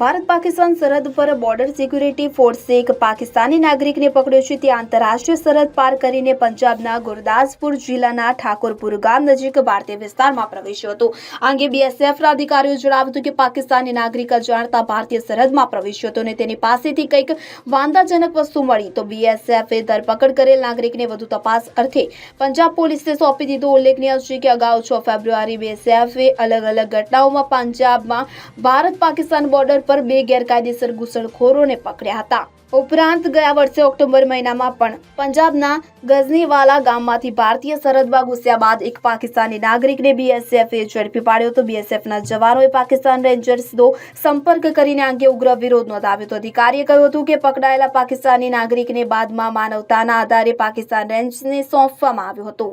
ભારત પાકિસ્તાન સરહદ પર border security ફોર્સે એક પાકિસ્તાની નાગરિકને પકડ્યો છે. તે આંતરરાષ્ટ્રીય સરહદ પાર કરીને પંજાબના ગુરદાસપુર જિલ્લાના ઠાકોરપુર ગામ નજીક ભારતીય વિસ્તારમાં પ્રવેશ્યો હતો. આ અંગે બીએસએફના અધિકારીઓ જણાવ્યું હતું કે પાકિસ્તાની નાગરિક અજાણતા ભારતીય સરહદમાં પ્રવેશ્યો હતો અને તેની પાસેથી કંઈક વાંધાજનક વસ્તુ મળી. તો બીએસએફે ધરપકડ કરેલ નાગરિકને વધુ તપાસ અર્થે પંજાબ પોલીસને સોંપી દીધો. ઉલ્લેખનીય છે કે અગાઉ છ ફેબ્રુઆરી બીએસએફે અલગ અલગ ઘટનાઓમાં પંજાબમાં ભારત પાકિસ્તાન બોર્ડર પર બે ગેરકાયદેસર ઘૂસણખોરોને પકડ્યા હતા. ઉપરાંત ગયા વર્ષે ઓક્ટોબર મહિનામાં પણ પંજાબના ગઝનીવાલા ગામમાંથી ભારતીય સરહદમાં ઘૂસ્યા બાદ એક પાકિસ્તાની નાગરિકને બીએસએફે ઝડપી પાડ્યો હતો. બીએસએફના જવાનોએ પાકિસ્તાન રેન્જર્સનો સંપર્ક કરીને અંગે ઉગ્ર વિરોધ નોંધાવ્યો હતો. અધિકારીએ કહ્યું હતું કે પકડાયેલા પાકિસ્તાની નાગરિકને બાદમાં માનવતાના આધારે પાકિસ્તાન રેન્જને સોંપવામાં આવ્યો હતો.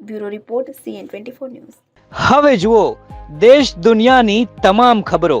Bureau report CN twenty news. હવે જુઓ, દેશ દુનિયાની તમામ ખબરો.